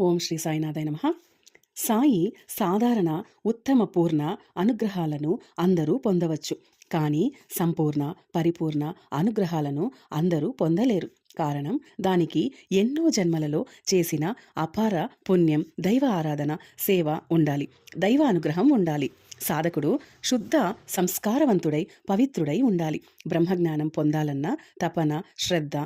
ఓం శ్రీ సాయినాథాయ నమ. సాయి సాధారణ ఉత్తమ పూర్ణ అనుగ్రహాలను అందరూ పొందవచ్చు. కానీ సంపూర్ణ పరిపూర్ణ అనుగ్రహాలను అందరూ పొందలేరు. కారణం దానికి ఎన్నో జన్మలలో చేసిన అపార పుణ్యం దైవ ఆరాధన సేవ ఉండాలి. దైవ అనుగ్రహం ఉండాలి. సాధకుడు శుద్ధ సంస్కారవంతుడై పవిత్రుడై ఉండాలి. బ్రహ్మజ్ఞానం పొందాలన్న తపన శ్రద్ధ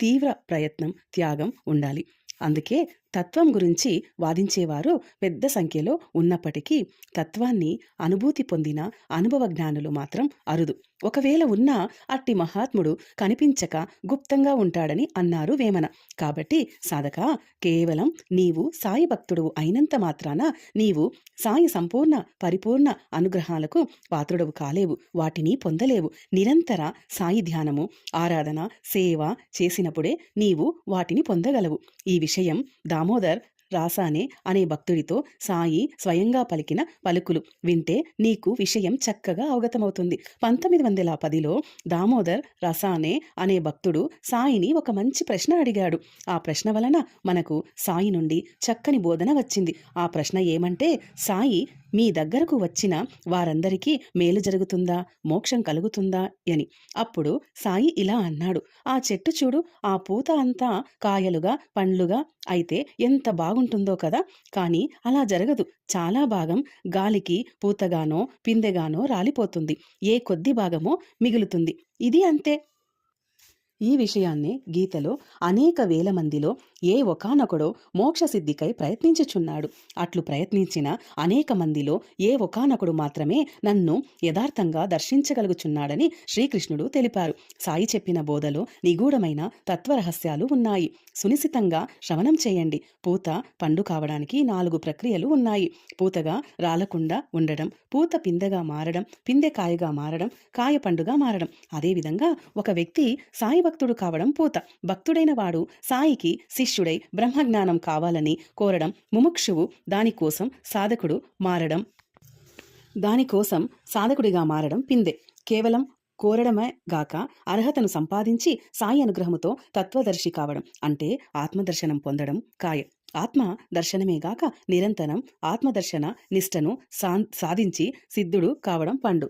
తీవ్ర ప్రయత్నం త్యాగం ఉండాలి. అందుకే తత్వం గురించి వాదించేవారు పెద్ద సంఖ్యలో ఉన్నప్పటికీ తత్వాన్ని అనుభూతి పొందిన అనుభవ జ్ఞానులు మాత్రం అరుదు. ఒకవేళ ఉన్నా అట్టి మహాత్ముడు కనిపించక గుప్తంగా ఉంటాడని అన్నారు వేమన. కాబట్టి సాధక కేవలం నీవు సాయి భక్తుడు అయినంత మాత్రాన నీవు సాయి సంపూర్ణ పరిపూర్ణ అనుగ్రహాలకు పాత్రుడవు కాలేవు వాటిని పొందలేవు. నిరంతర సాయి ధ్యానము ఆరాధన సేవ చేసినప్పుడే నీవు వాటిని పొందగలవు. ఈ విషయం దామోదర్ రాసానే అనే భక్తుడితో సాయి స్వయంగా పలికిన పలుకులు వింటే నీకు విషయం చక్కగా అవగతమవుతుంది. పంతొమ్మిది వందల పదిలో దామోదర్ రసానే అనే భక్తుడు సాయిని ఒక మంచి ప్రశ్న అడిగాడు. ఆ ప్రశ్న వలన మనకు సాయి నుండి చక్కని బోధన వచ్చింది. ఆ ప్రశ్న ఏమంటే సాయి మీ దగ్గరకు వచ్చిన వారందరికీ మేలు జరుగుతుందా? మోక్షం కలుగుతుందా? అని. అప్పుడు సాయి ఇలా అన్నాడు. ఆ చెట్టు చూడు ఆ పూత అంతా కాయలుగా పండ్లుగా అయితే ఎంత బాగుంటుందో కదా? కానీ అలా జరగదు. చాలా భాగం గాలికి పూతగానో పిందెగానో రాలిపోతుంది. ఏ కొద్ది భాగమో మిగులుతుంది. ఇది అంతే. ఈ విషయాన్ని గీతలో అనేక వేల మందిలో ఏ ఒకానొకడో మోక్షసిద్ధికై ప్రయత్నించుచున్నాడు. అట్లు ప్రయత్నించిన అనేక మందిలో ఏ ఒకనొకడు మాత్రమే నన్ను యథార్థంగా దర్శించగలుగుచున్నాడని శ్రీకృష్ణుడు తెలిపారు. సాయి చెప్పిన బోధలో నిగూఢమైన తత్వరహస్యాలు ఉన్నాయి. సునిశితంగా శ్రవణం చేయండి. పూత పండు కావడానికి నాలుగు ప్రక్రియలు ఉన్నాయి. పూతగా రాలకుండా ఉండడం పూత పిందెగా మారడం పిందె కాయగా మారడం కాయ పండుగా మారడం. అదేవిధంగా ఒక వ్యక్తి సాయి భక్తుడు కావడం పూత. భక్తుడైన వాడు సాయికి శిష్యుడై బ్రహ్మజ్ఞానం కావాలని కోరడం ముముక్షువు దానికోసం సాధకుడు మారడం. దానికోసం సాధకుడిగా మారడం పిందే. కేవలం కోరడమే గాక అర్హతను సంపాదించి సాయి అనుగ్రహముతో తత్వదర్శి కావడం అంటే ఆత్మదర్శనం పొందడం కాయ. ఆత్మ దర్శనమే గాక నిరంతరం ఆత్మదర్శన నిష్టను సాధించి సిద్ధుడు కావడం పండు.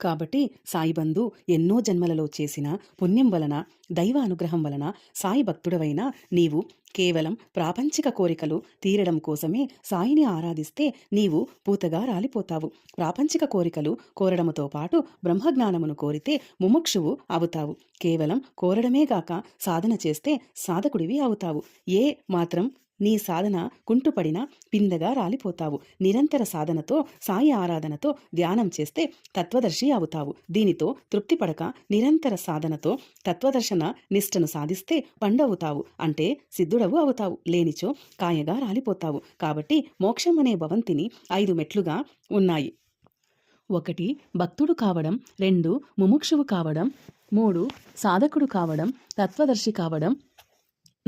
కాబట్టి సాయిబంధు ఎన్నో జన్మలలో చేసిన పుణ్యం వలన దైవ అనుగ్రహం వలన సాయి భక్తుడవైన నీవు కేవలం ప్రాపంచిక కోరికలు తీరడం కోసమే సాయిని ఆరాధిస్తే నీవు పూతగా రాలిపోతావు. ప్రాపంచిక కోరికలు కోరడముతో పాటు బ్రహ్మజ్ఞానమును కోరితే ముముక్షువు అవుతావు. కేవలం కోరడమే గాక సాధన చేస్తే సాధకుడివి అవుతావు. ఏ మాత్రం నీ సాధన కుంటుపడిన పిందగా రాలిపోతావు. నిరంతర సాధనతో సాయి ఆరాధనతో ధ్యానం చేస్తే తత్వదర్శి అవుతావు. దీనితో తృప్తిపడక నిరంతర సాధనతో తత్వదర్శన నిష్టను సాధిస్తే పండవుతావు. అంటే సిద్ధుడవు అవుతావు. లేనిచో కాయగా రాలిపోతావు. కాబట్టి మోక్షం అనే భవంతిని ఐదు మెట్లుగా ఉన్నాయి. ఒకటి భక్తుడు కావడం. రెండు ముముక్షువు కావడం. మూడు సాధకుడు కావడం. తత్వదర్శి కావడం.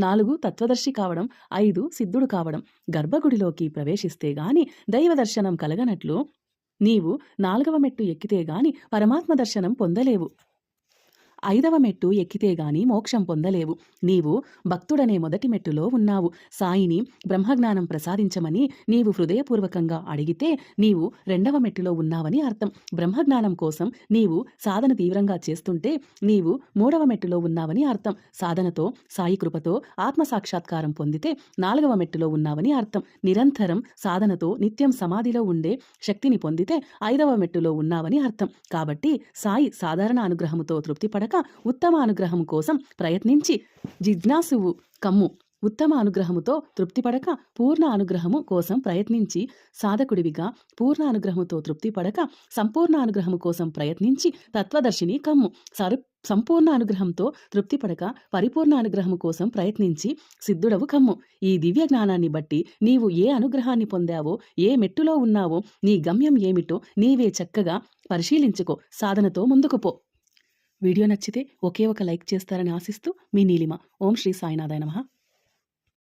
నాలుగు తత్వదర్శి కావడం ఐదు సిద్ధుడు కావడం. గర్భగుడిలోకి ప్రవేశిస్తే గాని దైవ దర్శనం కలగనట్లు నీవు నాలుగవ మెట్టు ఎక్కితే గాని పరమాత్మ దర్శనం పొందలేవు. ఐదవ మెట్టు ఎక్కితే గాని మోక్షం పొందలేవు. నీవు భక్తుడనే మొదటి మెట్టులో ఉన్నావు. సాయిని బ్రహ్మజ్ఞానం ప్రసాదించమని నీవు హృదయపూర్వకంగా అడిగితే నీవు రెండవ మెట్టులో ఉన్నావని అర్థం. బ్రహ్మజ్ఞానం కోసం నీవు సాధన తీవ్రంగా చేస్తుంటే నీవు మూడవ మెట్టులో ఉన్నావని అర్థం. సాధనతో సాయి కృపతో ఆత్మ సాక్షాత్కారం పొందితే నాలుగవ మెట్టులో ఉన్నావని అర్థం. నిరంతరం సాధనతో నిత్యం సమాధిలో ఉండే శక్తిని పొందితే ఐదవ మెట్టులో ఉన్నావని అర్థం. కాబట్టి సాయి సాధారణ అనుగ్రహముతో తృప్తిపడక ఉత్తమ అనుగ్రహం కోసం ప్రయత్నించి జిజ్ఞాసువు కమ్ము. ఉత్తమ అనుగ్రహముతో తృప్తిపడక పూర్ణ అనుగ్రహము కోసం ప్రయత్నించి సాధకుడివిగా పూర్ణ అనుగ్రహముతో తృప్తిపడక సంపూర్ణ అనుగ్రహము కోసం ప్రయత్నించి తత్వదర్శిని కమ్ము. సరు సంపూర్ణ అనుగ్రహంతో తృప్తిపడక పరిపూర్ణ అనుగ్రహము కోసం ప్రయత్నించి సిద్ధుడవు కమ్ము. ఈ దివ్య జ్ఞానాన్ని బట్టి నీవు ఏ అనుగ్రహాన్ని పొందావో ఏ మెట్టులో ఉన్నావో నీ గమ్యం ఏమిటో నీవే చక్కగా పరిశీలించుకో. సాధనతో ముందుకు పో. వీడియో నచ్చితే ఒకే ఒక లైక్ చేస్తారని ఆశిస్తూ మీ నీలిమ. ఓం శ్రీ సాయినాథాయ నమః.